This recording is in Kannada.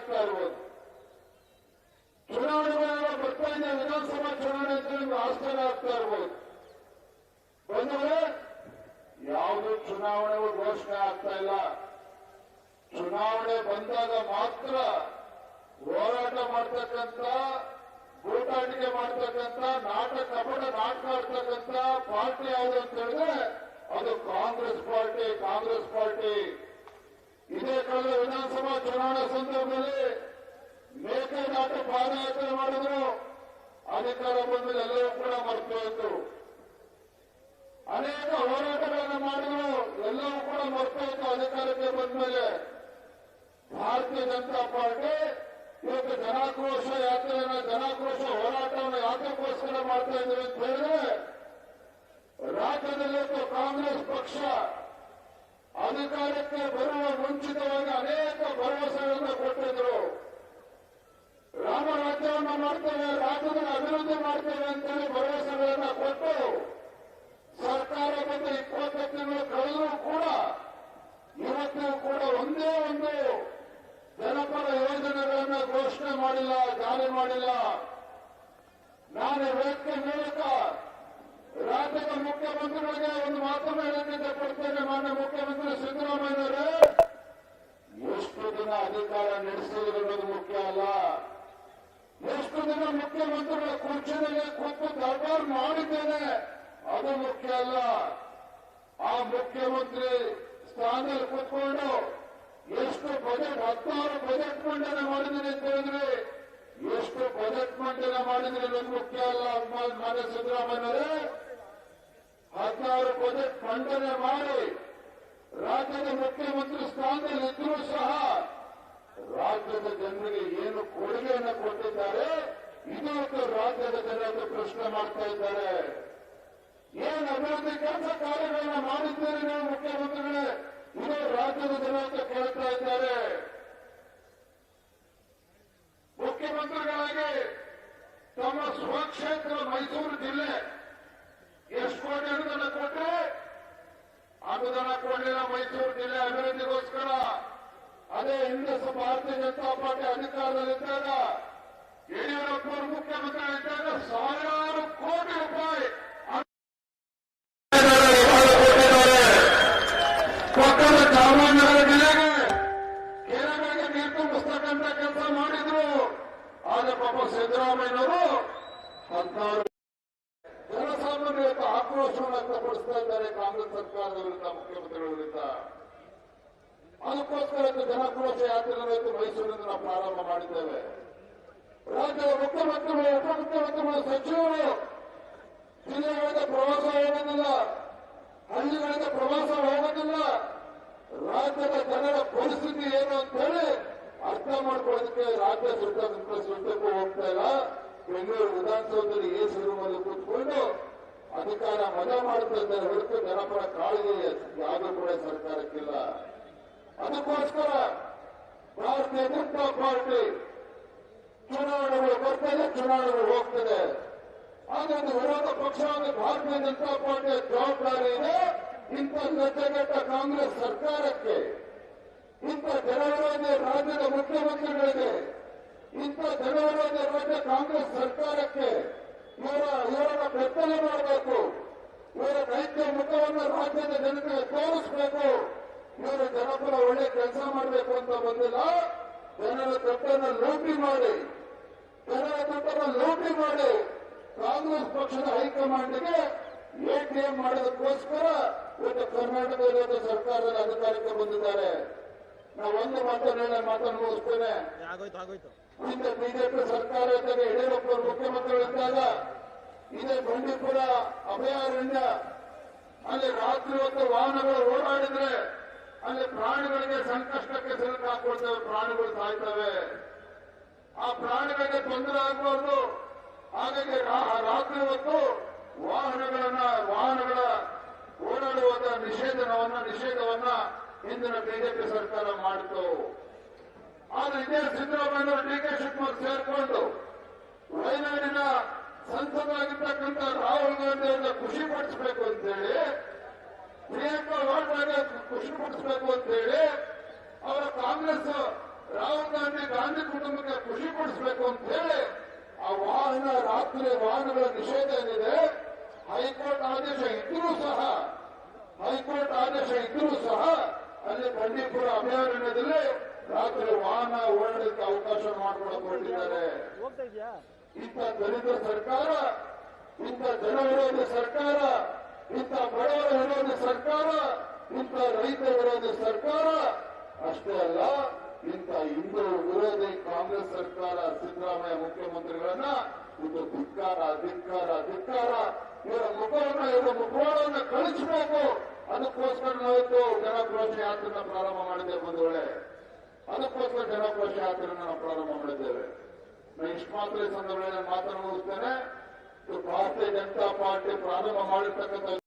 ಆಗ್ತಾ ಇರುವುದು ಚುನಾವಣೆಗಳೆಲ್ಲ ಬರ್ತಾ ಇದೆ ವಿಧಾನಸಭಾ ಚುನಾವಣೆ ಅಂತ ನಿಮ್ಗೆ ಆಗ್ತಾ ಇರ್ಬೋದು. ಬಂದವರೇ ಯಾವುದೇ ಚುನಾವಣೆಗಳು ಘೋಷಣೆ ಆಗ್ತಾ ಇಲ್ಲ. ಚುನಾವಣೆ ಬಂದಾಗ ಮಾತ್ರ ಹೋರಾಟ ಮಾಡ್ತಕ್ಕಂಥ, ಗೂಟಾಟಿಕೆ ಮಾಡ್ತಕ್ಕಂಥ, ನಾಟಕ ಕಪಟ ನಾಟಕ ಆಡ್ತಕ್ಕಂಥ ಪಾರ್ಟಿ ಯಾವುದು ಅಂತ ಹೇಳಿದ್ರೆ ಅದು ಕಾಂಗ್ರೆಸ್ ಪಾರ್ಟಿ ಕಾಂಗ್ರೆಸ್ ಪಾರ್ಟಿ. ಚುನಾವಣಾ ಸಂದರ್ಭದಲ್ಲಿ ಮೇಕೆದಾಟು ಪಾದಯಾತ್ರೆ ಮಾಡಿದ್ರು. ಅಧಿಕಾರ ಬಂದ ಎಲ್ಲವೂ ಕೂಡ ಮರೆತು ಹೋಯಿತು ಅನೇಕ ಹೋರಾಟಗಳನ್ನು ಮಾಡಿದ್ರು ಎಲ್ಲವೂ ಕೂಡ ಮರೆತು ಹೋಯಿತು ಅಧಿಕಾರಕ್ಕೆ ಬಂದ ಮೇಲೆ ಭಾರತೀಯ ಜನತಾ ಪಾರ್ಟಿ ಇವತ್ತು ಜನಾಕ್ರೋಶ ಯಾತ್ರೆಯನ್ನು ಜನಾಕ್ರೋಶ ಹೋರಾಟವನ್ನು ಯಾತಕ್ಕೋಸ್ಕರ ಮಾಡ್ತಾ ಇದ್ದೀವಿ ಅಂತ ಹೇಳಿದ್ರೆ, ರಾಜ್ಯದಲ್ಲಿ ಕಾಂಗ್ರೆಸ್ ಅಧಿಕಾರಕ್ಕೆ ಬರುವ ಮುಂಚಿತವಾಗಿ ಅನೇಕ ಭರವಸೆಗಳನ್ನು ಕೊಟ್ಟಿದ್ರು. ರಾಮ ರಾಜ್ಯವನ್ನು ಮಾಡ್ತೇವೆ ರಾಜ್ಯದಲ್ಲಿ ಅಭಿವೃದ್ಧಿ ಮಾಡ್ತೇವೆ ಅಂತೇಳಿ ಭರವಸೆಗಳನ್ನು ಕೊಟ್ಟು ಸರ್ಕಾರ ಬಂದು ಇಪ್ಪತ್ತು ತಿಂಗಳು ಕಳೆದರೂ ಕೂಡ ಇವತ್ತು ಕೂಡ ಒಂದೇ ಒಂದು ಜನಪರ ಯೋಜನೆಗಳನ್ನು ಘೋಷಣೆ ಮಾಡಿಲ್ಲ, ಜಾರಿ ಮಾಡಿಲ್ಲ. ನಾನು ಇವತ್ತಿನ ಮೂಲಕ ರಾಜ್ಯದ ಮುಖ್ಯಮಂತ್ರಿಗಳಿಗೆ ಒಂದು ಮಾತನ್ನು ಕೊಡ್ತೇನೆ ಮಾನ್ಯ ಮುಖ್ಯಮಂತ್ರಿ ಸಿದ್ದರಾಮಯ್ಯನವರೇ ಎಷ್ಟು ದಿನ ಅಧಿಕಾರ ನಡೆಸಿದ್ರು ಅನ್ನೋದು ಮುಖ್ಯ ಅಲ್ಲ. ಎಷ್ಟು ದಿನ ಮುಖ್ಯಮಂತ್ರಿಗಳ ಕುರ್ಚಿನಲ್ಲಿ ಕೂತು ದರ್ಬಾರ್ ಮಾಡಿದ್ದೇನೆ, ಅದು ಮುಖ್ಯ ಅಲ್ಲ. ಆ ಮುಖ್ಯಮಂತ್ರಿ ಸ್ಥಾನದಲ್ಲಿ ಕೂತ್ಕೊಂಡು ಎಷ್ಟು ಬಜೆಟ್ ಹತ್ತಾರು ಬಜೆಟ್ ಮಂಡನೆ ಮಾಡಿದ್ರೆ ಅಂತ ಎಷ್ಟು ಬಜೆಟ್ ಮಂಡನೆ ಮಾಡಿದ್ರೆ ಅನ್ನೋದು ಮುಖ್ಯ ಅಲ್ಲ. ಮಾನ್ಯ ಸಿದ್ದರಾಮಯ್ಯನವರೇ, ಹದಿನಾರು ಬಜೆಟ್ ಮಂಡನೆ ಮಾಡಿ ರಾಜ್ಯದ ಮುಖ್ಯಮಂತ್ರಿ ಸ್ಥಾನದಲ್ಲಿ ಇದ್ರೂ ಸಹ ರಾಜ್ಯದ ಜನರಿಗೆ ಏನು ಕೊಡುಗೆಯನ್ನು ಕೊಟ್ಟಿದ್ದಾರೆ ಇದೊಂದು ರಾಜ್ಯದ ಜನರು ಪ್ರಶ್ನೆ ಮಾಡ್ತಾ ಇದ್ದಾರೆ. ಏನು ಅಭಿವೃದ್ಧಿ ಕೆಲಸ ಕಾರ್ಯಗಳನ್ನು ಮಾಡಿದ್ದೀರಿ ನೀವು ಮುಖ್ಯಮಂತ್ರಿಗಳೇ? ಇದು ರಾಜ್ಯದ ಜನ ಕೇಳ್ತಾ ಇದ್ದಾರೆ. ಮುಖ್ಯಮಂತ್ರಿಗಳಾಗಿ ತಮ್ಮ ಸ್ವಕ್ಷೇತ್ರ ಮೈಸೂರು ಜಿಲ್ಲೆ ಎಷ್ಟು ಕೋಟಿ ಅನುದಾನ ಕೊಟ್ಟರೆ ಅನುದಾನ ಮೈಸೂರು ಜಿಲ್ಲೆ ಅಭಿವೃದ್ಧಿಗೋಸ್ಕರ ಅದೇ ಹಿಂದೆ ಭಾರತೀಯ ಜನತಾ ಪಾರ್ಟಿ ಅಧಿಕಾರದಲ್ಲಿದ್ದಾಗ ಯಡಿಯೂರಪ್ಪನವರು ಮುಖ್ಯಮಂತ್ರಿಗಳಿದ್ದಾಗ ಸಾವಿರಾರು ಕೋಟಿ ರೂಪಾಯಿ ಪಕ್ಕದ ಚಾಮರಾಜನಗರ ಜಿಲ್ಲೆಗೆ ಕೆರೆಗಳಿಗೆ ನೀರು ತುಂಬಿಸ್ತಕ್ಕಂಥ ಕೆಲಸ ಮಾಡಿದ್ರು. ಆದ್ರೆ ಪಾಪ ಸಿದ್ದರಾಮಯ್ಯನವರು ಹದಿನಾರು ಜನಸಾಮಾನ್ಯರು ಇವತ್ತು ಆಕ್ರೋಶವನ್ನು ವ್ಯಕ್ತಪಡಿಸ್ತಾ ಇದ್ದಾರೆ ಕಾಂಗ್ರೆಸ್ ಸರ್ಕಾರದ ವಿರುದ್ಧ ಮುಖ್ಯಮಂತ್ರಿಗಳ ವಿರುದ್ಧ ಅದಕ್ಕೋಸ್ಕರ ಜನಾಕ್ರೋಶ ಯಾತ್ರೆಯನ್ನು ಮೈಸೂರಿನಿಂದ ನಾವು ಪ್ರಾರಂಭ ಮಾಡಿದ್ದೇವೆ. ರಾಜ್ಯದ ಮುಖ್ಯಮಂತ್ರಿಗಳು, ಉಪಮುಖ್ಯಮಂತ್ರಿಗಳು, ಸಚಿವರು ಜಿಲ್ಲೆಗಳಿಗೆ ಪ್ರವಾಸ ಹೋಗೋದಿಲ್ಲ ಹಳ್ಳಿಗಳಿಗೆ ಪ್ರವಾಸ ಹೋಗೋದಿಲ್ಲ ರಾಜ್ಯದ ಜನರ ಪರಿಸ್ಥಿತಿ ಏನು ಅಂತ ಹೇಳಿ ಅರ್ಥ ಮಾಡ್ಕೊಳ್ಳೋದಕ್ಕೆ ರಾಜ್ಯ ಸುತ್ತ ಸುತ್ತಕ್ಕೂ ಹೋಗ್ತಾ ಇಲ್ಲ. ಬೆಂಗಳೂರು ವಿಧಾನಸೌಧದಲ್ಲಿ ಎ ರೂಮಲ್ಲಿ ಕೂತ್ಕೊಂಡು ಅಧಿಕಾರ ಮಜಾ ಮಾಡ್ತಾ ಇದ್ದಾರೆ ಹೊರತು ಜನಪರ ಕಾಳಜಿ ಯಾವುದೂ ಕೂಡ ಸರ್ಕಾರಕ್ಕಿಲ್ಲ. ಅದಕ್ಕೋಸ್ಕರ ಭಾರತೀಯ ಜನತಾ ಪಾರ್ಟಿ ಚುನಾವಣೆಗಳು ಬರ್ತದೆ, ಚುನಾವಣೆಗಳು ಹೋಗ್ತದೆ. ಆದ್ರೆ ವಿರೋಧ ಪಕ್ಷವಾಗಿ ಭಾರತೀಯ ಜನತಾ ಪಾರ್ಟಿಯ ಜವಾಬ್ದಾರಿ ಇದೆ. ಇಂಥ ಲಜ್ಜೆಗೆಟ್ಟ ಕಾಂಗ್ರೆಸ್ ಸರ್ಕಾರಕ್ಕೆ, ಇಂಥ ಜನವಿರೋಧಿ ರಾಜ್ಯದ ಮುಖ್ಯಮಂತ್ರಿಗಳಿಗೆ, ಇಂಥ ಜನವಿರೋಧಿ ರಾಜ್ಯ ಕಾಂಗ್ರೆಸ್ ಸರ್ಕಾರಕ್ಕೆ ಇವರ ಇವರನ್ನ ಬೆಂಬಲ ಮಾಡಬೇಕು. ಇವರ ನೈತ್ಯ ಮುಖವನ್ನು ರಾಜ್ಯದ ಜನತೆಗೆ ತೋರಿಸಬೇಕು. ಇವರು ಜನಪರ ಒಳ್ಳೆ ಕೆಲಸ ಮಾಡಬೇಕು ಅಂತ ಬಂದಿಲ್ಲ. ಜನರ ದುಡ್ಡನ್ನು ಲೂಟಿ ಮಾಡಿ. ಜನರ ದುಡ್ಡನ್ನು ಲೂಟಿ ಮಾಡಿ ಕಾಂಗ್ರೆಸ್ ಪಕ್ಷದ ಹೈಕಮಾಂಡ್ಗೆ ಎಟಿಎಂ ಮಾಡೋದಕ್ಕೋಸ್ಕರ ಇವತ್ತು ಕರ್ನಾಟಕದಲ್ಲಿ ಸರ್ಕಾರದ ಅಧಿಕಾರಕ್ಕೆ ಬಂದಿದ್ದಾರೆ. ನಾವು ಒಂದು ಮಾತನ್ನು ಮಾತನ್ನು ಮುಗಿಸ್ತೇನೆ. ಹಿಂದೆ ಬಿಜೆಪಿ ಸರ್ಕಾರ ಇದ್ದರೆ ಯಡಿಯೂರಪ್ಪ ಮುಖ್ಯಮಂತ್ರಿಗಳಿದ್ದಾಗ ಇದೇ ಬಂಡೀಪುರ ಅಭಯಾರಣ್ಯ ಅಲ್ಲಿ ರಾತ್ರಿ ಹೊತ್ತು ವಾಹನಗಳು ಓಡಾಡಿದ್ರೆ ಅಲ್ಲಿ ಪ್ರಾಣಿಗಳಿಗೆ ಸಂಕಷ್ಟಕ್ಕೆ ಸಿಲುಕು ಹಾಕೊಳ್ತೇವೆ ಪ್ರಾಣಿಗಳು ಸಾಯ್ತವೆ. ಆ ಪ್ರಾಣಿಗಳಿಗೆ ತೊಂದರೆ ಆಗಬಾರ್ದು. ಹಾಗಾಗಿ ರಾತ್ರಿ ಹೊತ್ತು ವಾಹನಗಳನ್ನ ವಾಹನಗಳ ಓಡಾಡುವಂತಹ ನಿಷೇಧನವನ್ನ ನಿಷೇಧವನ್ನ ಹಿಂದಿನ ಬಿಜೆಪಿ ಸರ್ಕಾರ ಮಾಡಿತು ಆದ್ರೆ ಇದೇ ಸಿದ್ದರಾಮಯ್ಯ ಡಿ ಕೆ ಶಿವಕುಮಾರ್ ಸೇರ್ಕೊಂಡು ವಯನಾಡಿನ ಸಂಸದರಾಗಿರ್ತಕ್ಕಂಥ ರಾಹುಲ್ ಗಾಂಧಿ ಅವರನ್ನ ಖುಷಿ ಪಡಿಸಬೇಕು ಅಂತೇಳಿ, ಪ್ರಿಯಾಂಕಾ ವಾಡ್ರಾಗೆ ಖುಷಿ ಪಡಿಸಬೇಕು ಅಂತೇಳಿ ಅವರ ಕಾಂಗ್ರೆಸ್ ರಾಹುಲ್ ಗಾಂಧಿ ಗಾಂಧಿ ಕುಟುಂಬಕ್ಕೆ ಖುಷಿ ಪಡಿಸಬೇಕು ಅಂತ ಹೇಳಿ ಆ ವಾಹನ, ರಾತ್ರಿ ವಾಹನಗಳ ನಿಷೇಧ ಏನಿದೆ, ಹೈಕೋರ್ಟ್ ಆದೇಶ ಇದ್ರೂ ಸಹ, ಹೈಕೋರ್ಟ್ ಆದೇಶ ಇದ್ರೂ ಸಹ ಅಲ್ಲಿ ಬಂಡೀಪುರ ಅಭಯಾರಣ್ಯದಲ್ಲಿ ರಾತ್ರಿ ವಾಹನ ಓಡಾಡಲಿಕ್ಕೆ ಅವಕಾಶ ಮಾಡಿಕೊಡಕ್ ಹೊರಟಿದ್ದಾರೆ ಹೋಗ್ತಾ ಇಂಥ ದಲಿತ ಸರ್ಕಾರ ಇಂಥ ಜನ ವಿರೋಧಿ ಸರ್ಕಾರ ಇಂಥ ಬಡವರ ವಿರೋಧಿ ಸರ್ಕಾರ ಇಂಥ ರೈತ ವಿರೋಧಿ ಸರ್ಕಾರ ಅಷ್ಟೇ ಅಲ್ಲ ಇಂಥ ಹಿಂದೂ ವಿರೋಧಿ ಕಾಂಗ್ರೆಸ್ ಸರ್ಕಾರ ಸಿದ್ದರಾಮಯ್ಯ ಮುಖ್ಯಮಂತ್ರಿಗಳನ್ನ ಇದು ಧಿಕ್ಕಾರ ಧಿಕ್ಕಾರ ಧಿಕ್ಕಾರ. ಇವರ ಮುಖವನ್ನ ಇವರ ಮುಖವಾಡವನ್ನು ಕಳಿಸಬೇಕು. ಅದಕ್ಕೋಸ್ಕರ ನಾವಿತ್ತು ಜನಾಕ್ರೋಶ ಯಾತ್ರೆನ ಪ್ರಾರಂಭ ಮಾಡಿದ್ದೇವೆ ಬಂಧುಗಳೇ. ಅದಕ್ಕೋಸ್ಕರ ಜನಾಕ್ರೋಶ ಯಾತ್ರೆನ ನಾವು ಪ್ರಾರಂಭ ಮಾಡಿದ್ದೇವೆ. ನಾನು ಇಷ್ಟು ಮಾತ್ರ ಈ ಸಂದರ್ಭದಲ್ಲಿ ಮಾತನಾಡುತ್ತೇನೆ ಭಾರತೀಯ ಜನತಾ ಪಾರ್ಟಿ ಪ್ರಾರಂಭ ಮಾಡಿರ್ತಕ್ಕಂಥ